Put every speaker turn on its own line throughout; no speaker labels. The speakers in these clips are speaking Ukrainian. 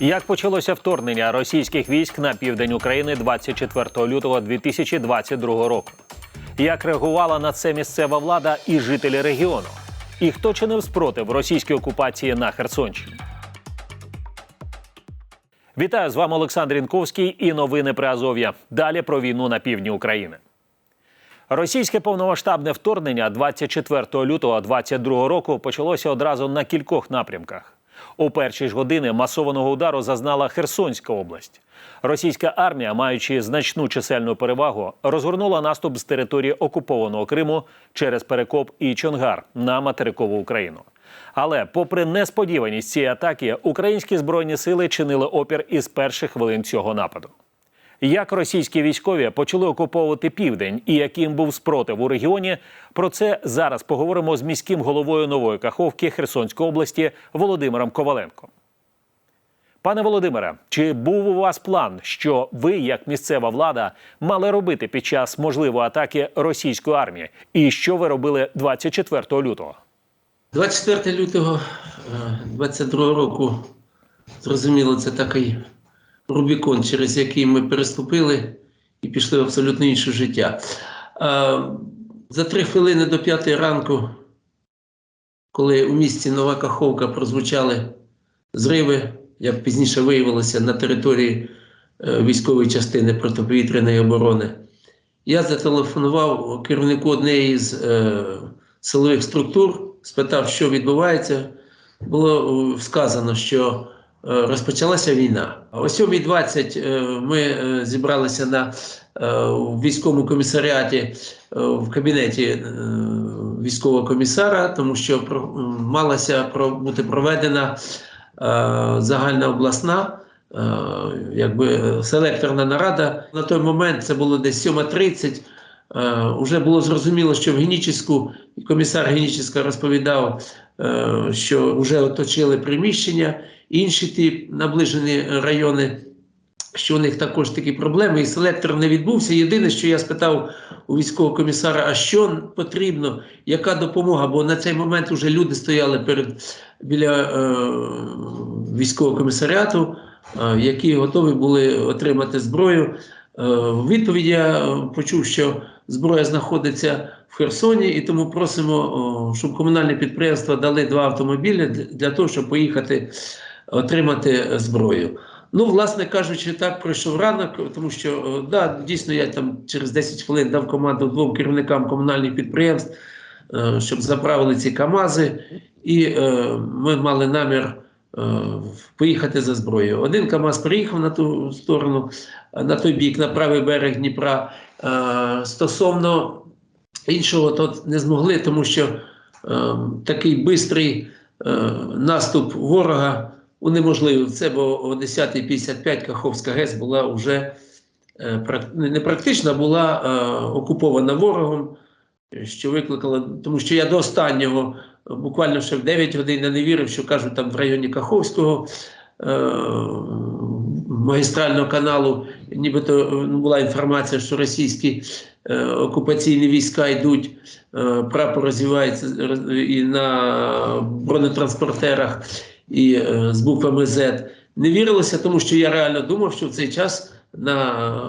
Як почалося вторгнення російських військ на південь України 24 лютого 2022 року? Як реагувала на це місцева влада і жителі регіону? І хто чинив спротив російській окупації на Херсонщині? Вітаю з вами Олександр Інковський і новини при Азов'я. Далі про війну на півдні України. Російське повномасштабне вторгнення 24 лютого 2022 року почалося одразу на кількох напрямках. У перші ж години масованого удару зазнала Херсонська область. Російська армія, маючи значну чисельну перевагу, розгорнула наступ з території окупованого Криму через Перекоп і Чонгар на материкову Україну. Але, попри несподіваність цієї атаки, українські збройні сили чинили опір із перших хвилин цього нападу. Як російські військові почали окуповувати південь і яким був спротив у регіоні, про це зараз поговоримо з міським головою нової Каховки Херсонської області Володимиром Коваленком. Пане Володимире, чи був у вас план, що ви, як місцева влада, мали робити під час можливої атаки російської армії? І що ви робили 24 лютого?
24 лютого 22 року, зрозуміло, це такий Рубікон, через який ми переступили і пішли в абсолютно інше життя. За три хвилини до п'ятої ранку, коли у місті Нова Каховка прозвучали зриви, як пізніше виявилося на території е, військової частини протиповітряної оборони, я зателефонував керівнику однієї з е, силових структур, спитав, що відбувається. Було е, сказано, що розпочалася війна. О 7.20 е, ми е, зібралися на е, військовому комісаріаті е, в кабінеті е, військового комісара, тому що малася бути проведена е, загальна обласна. е, Якби е, селекторна нарада на той момент це було десь 7.30. Е, Уже було зрозуміло, що в Генічеську комісар Генічеська розповідав, е, що вже оточили приміщення, інші ті наближені райони, що у них також такі проблеми, і селектор не відбувся. Єдине, що я спитав у військового комісара, а що потрібно, яка допомога? Бо на цей момент вже люди стояли перед біля е, військового комісаріату, е, які готові були отримати зброю. Е, В відповіді я е, почув, що зброя знаходиться в Херсоні, і тому просимо, щоб комунальне підприємство дали два автомобілі для- того, щоб поїхати отримати е, зброю. Ну, власне кажучи, так пройшов ранок, тому що е, да, дійсно я там через 10 хвилин дав команду двом керівникам комунальних підприємств, е, щоб заправили ці КАМАЗи, і е, ми мали намір е, поїхати за зброєю. Один КАМАЗ приїхав на ту сторону, е, на той бік, на правий берег Дніпра. Е, Стосовно іншого, то не змогли, тому що е, такий е, наступ ворога унеможливив це, бо о 10.55 Каховська ГЕС була вже е, не практично, була е, окупована ворогом, що викликало, тому що я до останнього, е, буквально ще в 9 годин я не вірив, що кажуть там в районі Каховського е, магістрального каналу, нібито ну, була інформація, що російські е, окупаційні війська йдуть, прапор розвивається і на бронетранспортерах і з буквами Z. Не вірилося, тому що я реально думав, що в цей час на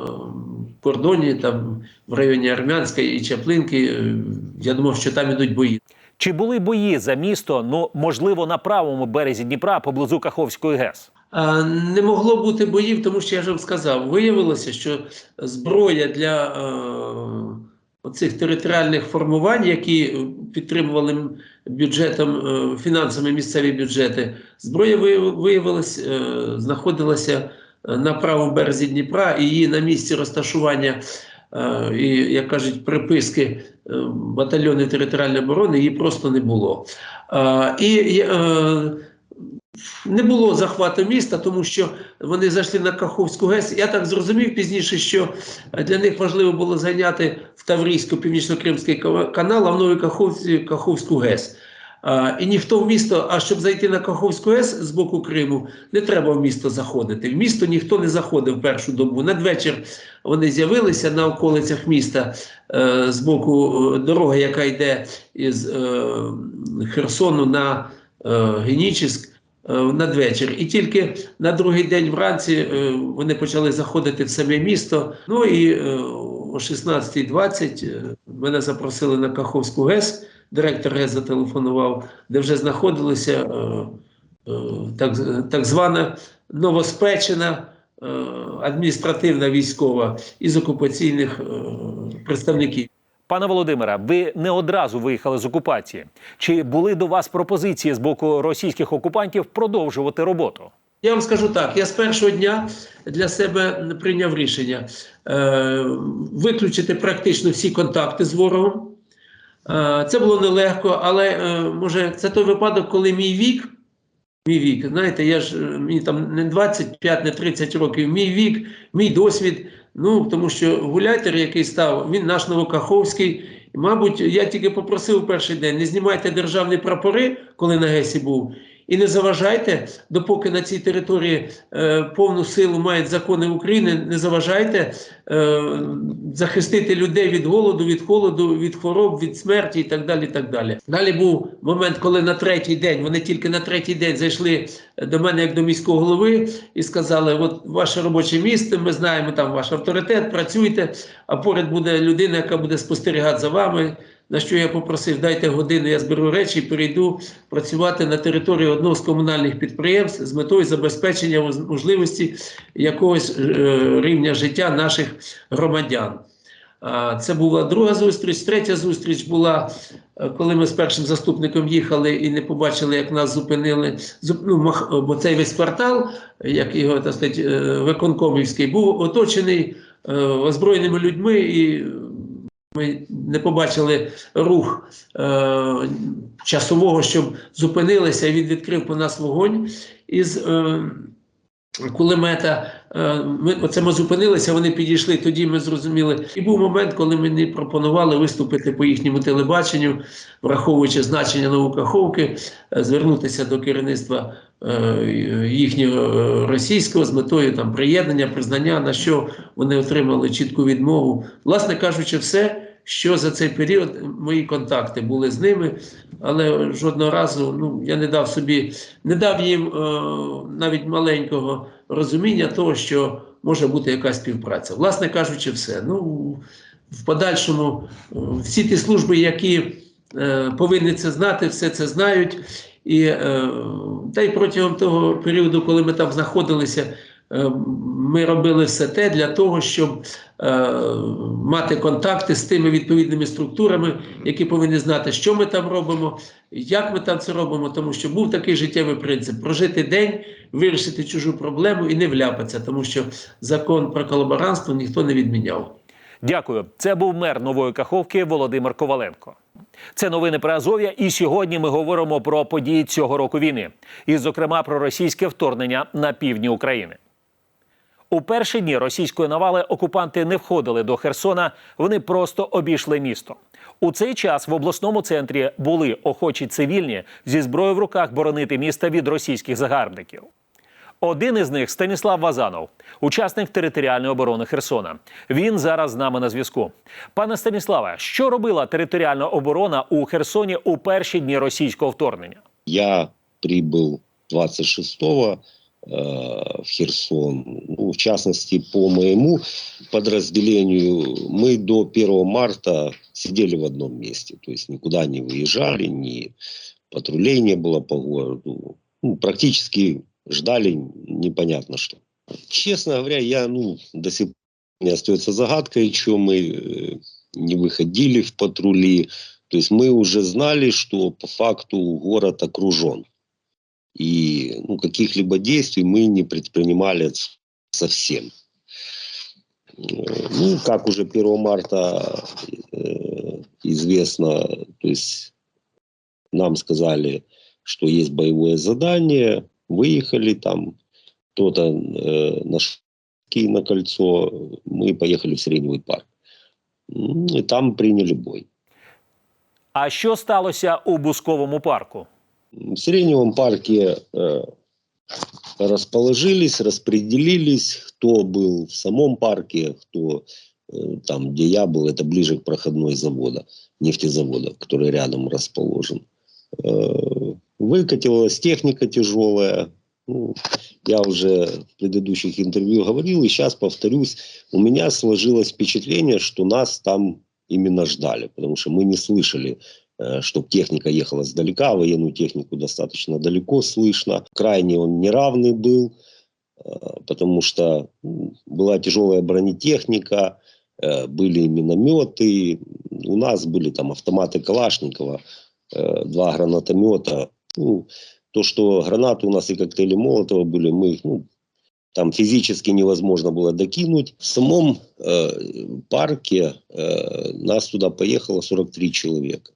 кордоні, там в районі Армянська і Чаплинки, я думав, що там ідуть бої.
Чи були бої за місто? Ну можливо, на правому березі Дніпра поблизу Каховської ГЕС?
А, Не могло бути боїв, тому що я вам сказав, виявилося, що зброя для е, оцих територіальних формувань, які е, підтримували бюджетом е, фінансами місцеві бюджети, зброя вияв- виявилась, е, знаходилася е, на правому березі Дніпра, і її на місці розташування. Е, І, як кажуть, приписки е, батальйони територіальної оборони її просто не було. Е, І не було захвату міста, тому що вони зайшли на Каховську ГЕС. Я так зрозумів пізніше, що для них важливо було зайняти в Таврійську північно-кримський канал, а в Новій Каховці Каховську ГЕС. І ніхто в місто, а щоб зайти на Каховську ГЕС з боку Криму, не треба в місто заходити. В місто ніхто не заходив першу добу. Надвечір вони з'явилися на околицях міста е, з боку е, дороги, яка йде із е, Херсону на Генічеськ. е, надвечір. І тільки на другий день вранці вони почали заходити в саме місто. Ну і о 16.20 е, мене запросили на Каховську ГЕС. Директор ГЕС зателефонував, де вже знаходилися е, е, так, так звана новоспечена е, адміністративна військова із окупаційних е, представників.
Пане Володимире, ви не одразу виїхали з окупації. Чи були до вас пропозиції з боку російських окупантів продовжувати роботу?
Я вам скажу так: я з першого дня для себе прийняв рішення е, виключити практично всі контакти з ворогом. Е, це було нелегко, але е, може це той випадок, коли мій вік. Мій вік, знаєте, я ж е, мені там не 25, не 30 років, мій вік, мій досвід. Ну тому що гулятер, який став, він наш Новокаховський. Мабуть, я тільки попросив перший день: не знімайте державні прапори, коли на ГЕСі був, і не заважайте, допоки на цій території е, повну силу мають закони України, не заважайте е, захистити людей від голоду, від холоду, від хвороб, від смерті і так далі. і так Далі Далі був момент, коли на третій день, вони тільки на третій день зайшли до мене як до міського голови і сказали: от ваше робоче місце, ми знаємо там ваш авторитет, працюйте, а поряд буде людина, яка буде спостерігати за вами. На що я попросив, дайте годину, я зберу речі і перейду працювати на території одного з комунальних підприємств з метою забезпечення можливості якогось е, рівня життя наших громадян. Це була друга зустріч. Третя зустріч була, е, коли ми з першим заступником їхали і не побачили, як нас зупинили. Зуп- Ну, бо цей весь квартал, як його так сказати, е, виконкомівський, був оточений озброєними людьми і ми не побачили рух е, часового, щоб зупинилися, і він відкрив по нас вогонь із е, кулемета. Е, ми, оце ми зупинилися, вони підійшли. Тоді ми зрозуміли. І був момент, коли мені пропонували виступити по їхньому телебаченню, враховуючи значення Новокаховки, е, звернутися до керівництва їхнього е, російського з метою там приєднання, признання, на що вони отримали чітку відмову. Власне кажучи, все, що за цей період мої контакти були з ними, але жодного разу ну, я не дав собі, не дав їм е, навіть маленького розуміння того, що може бути якась співпраця. Власне кажучи, все. Ну, в подальшому е, всі ті служби, які е, повинні це знати, все це знають. І, е, та й протягом того періоду, коли ми там знаходилися, е, ми робили все те для того, щоб е, мати контакти з тими відповідними структурами, які повинні знати, що ми там робимо, як ми там це робимо, тому що був такий життєвий принцип: прожити день, вирішити чужу проблему і не вляпатися, тому що закон про колаборантство ніхто не відміняв.
Дякую. Це був мер нової Каховки Володимир Коваленко. Це новини про Азов'я. І сьогодні ми говоримо про події цього року війни, і, зокрема, про російське вторгнення на півдні України. У перші дні російської навали окупанти не входили до Херсона, вони просто обійшли місто. У цей час в обласному центрі були охочі цивільні зі зброєю в руках боронити місто від російських загарбників. Один із них Станіслав Вазанов, учасник територіальної оборони Херсона. Він зараз з нами на зв'язку. Пане Станіславе, що робила територіальна оборона у Херсоні у перші дні російського вторгнення?
Я прибыл 26-го э, в Херсон. Ну, в частности, по моему подразделению, мы до 1 марта сидели в одном месте. То есть никуда не выезжали, ни патрулей не было по городу. Ну, практически ждали непонятно что. Честно говоря, я ну, до сих пор не остается загадкой, что мы э, не выходили в патрули. То есть мы уже знали, что по факту город окружен. И ну, каких-либо действий мы не предпринимали совсем. Э, Ну, как уже 1 марта э, известно, то есть нам сказали, что есть боевое задание, выехали там, кто-то э, наш на кольцо, мы поехали в Сиреневый парк. И там приняли бой.
А що сталося у Бусковому парку?
В Сиреневом парке э, расположились, распределились, кто был в самом парке, кто э, там, где я был, это ближе к проходной завода, нефтезавода, который рядом расположен. Э, Выкатилась техника тяжелая. Ну, я уже в предыдущих интервью говорил, и сейчас повторюсь, у меня сложилось впечатление, что нас там именно ждали, потому что мы не слышали, чтобы техника ехала сдалека, военную технику достаточно далеко слышно. Крайне он неравный был, э, потому что была тяжелая бронетехника, э, были минометы, у нас были там автоматы Калашникова, э, два гранатомета. Ну, то, что гранаты у нас и коктейли Молотова были, мы их, ну, там физически невозможно было докинуть. В самом э, парке э, нас туда поехало 43 человека.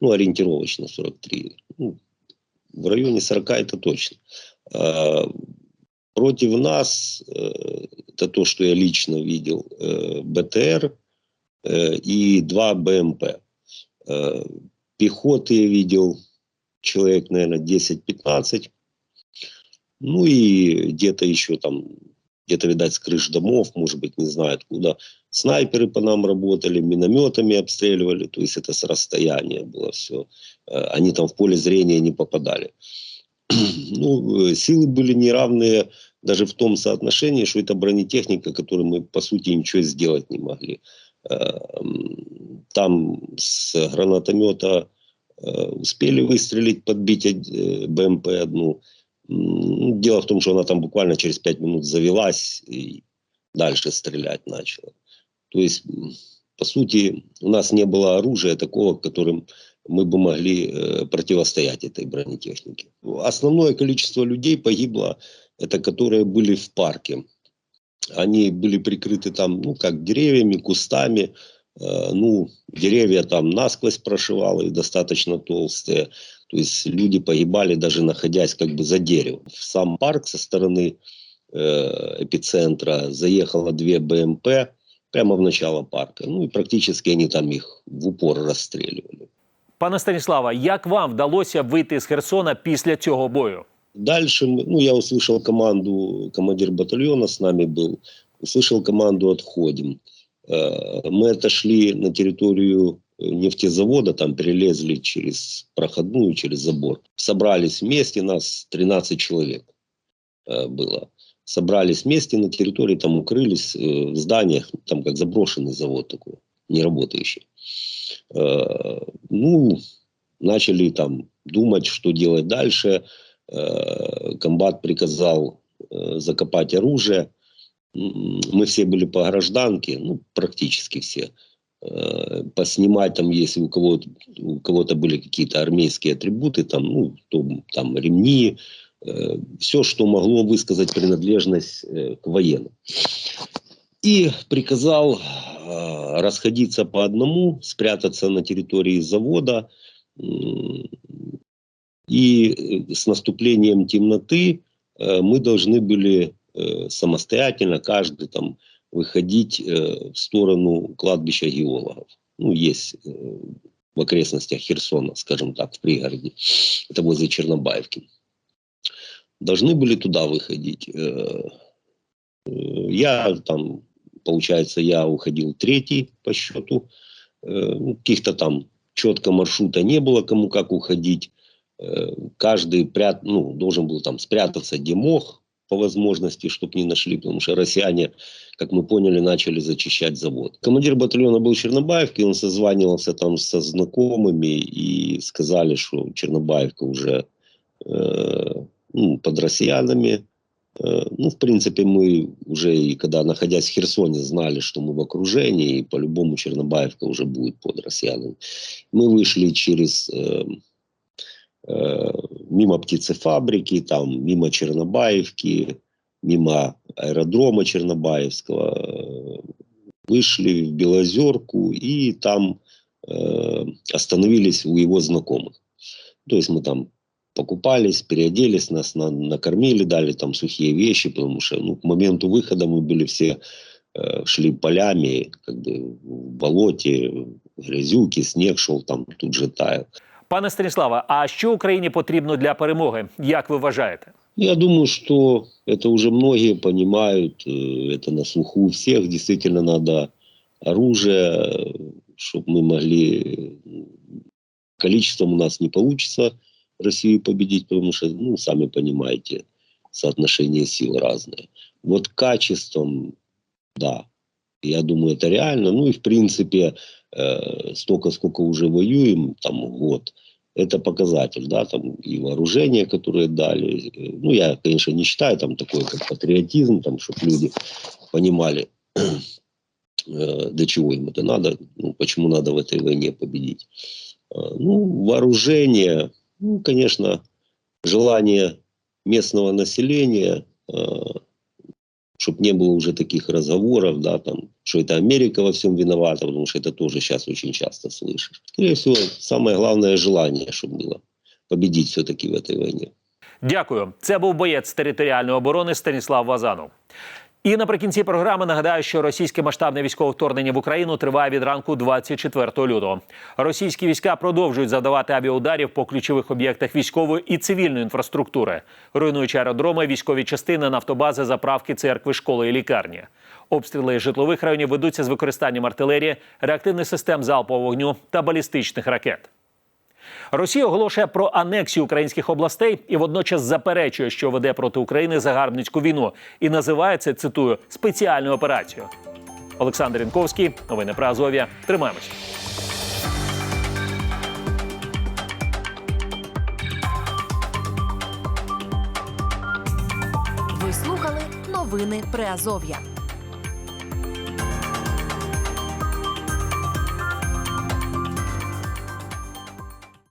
Ну, ориентировочно 43. Ну, в районе 40 это точно. Э, против нас, э, это то, что я лично видел, э, БТР э, и два БМП. Э, пехоты я видел человек, наверное, 10-15. Ну и где-то еще там, где-то, видать, с крыш домов, может быть, не знаю откуда. Снайперы по нам работали, минометами обстреливали, то есть это с расстояния было все. Они там в поле зрения не попадали. Ну, э, силы были неравные даже в том соотношении, что это бронетехника, которой мы, по сути, ничего сделать не могли. Э, Там с гранатомета э, успели выстрелить, подбить э, БМП одну. Дело в том, что она там буквально через пять минут завелась и дальше стрелять начала. То есть, по сути, у нас не было оружия такого, которым мы бы могли э, противостоять этой бронетехнике. Основное количество людей погибло, это которые были в парке. Они были прикрыты там, ну, как деревьями, кустами. Э, ну, деревья там насквозь прошивало и достаточно толстые. То есть люди погибали, даже находясь как бы за деревом. В сам парк со стороны э, эпицентра заехало две БМП прямо в начало парка. Ну и практически они там их в упор расстреливали.
Пане Станіслава, як вам вдалося вийти з Херсона після цього бою?
Дальше, мы- ну, я услышал команду, командир батальона с нами был, услышал команду «Отходим». Э, Мы отошли на территорию э, нефтезавода, там перелезли через проходную, через забор. Собрались вместе, нас 13 человек э, было. Собрались вместе на территории, там укрылись в зданиях, там как заброшенный завод такой, не работающий. Ну, начали там думать, что делать дальше. Комбат приказал закопать оружие. Мы все были по гражданке, ну, практически все. Э, Поснимать там, если у кого-то, у кого-то были какие-то армейские атрибуты, там, ну, то, там ремни, все, что могло высказать принадлежность э, к военным. И приказал э, расходиться по одному, спрятаться на территории завода. М, И э, с наступлением темноты э, мы должны были э, самостоятельно, каждый там, выходить э, в сторону кладбища геологов. Ну, есть э, в окрестностях Херсона, скажем так, в пригороде. Это возле Чернобаевки. Должны были туда выходить. Я там, получается, я уходил третий по счету. Э, ну, Каких-то там четко маршрута не было, кому как уходить. Каждый прят, ну, должен был там спрятаться где мог по возможности, чтобы не нашли, потому что россияне, как мы поняли, начали зачищать завод. Командир батальона был в Чернобаевке, он созванивался там со знакомыми и сказали, что Чернобаевка уже э, ну, под россиянами. Э, Ну, в принципе, мы уже, и когда находясь в Херсоне, знали, что мы в окружении, и по-любому Чернобаевка уже будет под россиянами. Мы вышли через э, э, мимо птицефабрики, там, мимо Чернобаевки, мимо аэродрома Чернобаевского, э, вышли в Белозерку и там э, остановились у его знакомых. То есть мы там покупались, переоделись, нас на- накормили, дали там сухие вещи, потому что ну, к моменту выхода мы были все, э, шли полями, как бы в болоте, грязюки, снег шел там, тут же таял.
Пане Станіславе, а що Україні потрібно для перемоги? Як ви вважаєте?
Я думаю, что это уже многие понимают, э, это на слуху у всех. Действительно надо оружие, чтобы мы могли... Количеством у нас не получится Россию победить, потому что, ну, сами понимаете, соотношение сил разное. Вот качеством, да, я думаю, это реально. Ну и, в принципе, э, столько, сколько уже воюем, там, год, это показатель, да, там и вооружение, которое дали. Э, Ну, я, конечно, не считаю там такое, как патриотизм, там, чтобы люди понимали, э, для чего им это надо, ну, почему надо в этой войне победить. Э, Ну, вооружение, ну, конечно, желание местного населения, чтобы не было уже таких разговоров, да, там, что это Америка во всем виновата, потому что это тоже сейчас очень часто слышишь. Скорее всего, самое главное желание, чтобы было победить все-таки в этой войне.
Дякую. Це був боєць територіальної оборони Станіслав Вазанов. І наприкінці програми нагадаю, що російське масштабне військове вторгнення в Україну триває від ранку 24 лютого. Російські війська продовжують завдавати авіаударів по ключових об'єктах військової і цивільної інфраструктури, руйнуючи аеродроми, військові частини, нафтобази, заправки, церкви, школи і лікарні. Обстріли житлових районів ведуться з використанням артилерії, реактивних систем залпового вогню та балістичних ракет. Росія оголошує про анексію українських областей і водночас заперечує, що веде проти України загарбницьку війну, і називає це цитую спеціальною операцією. Олександр Інковський, новини про Азов'я. Тримаємось.
Ви слухали новини Приазов'я.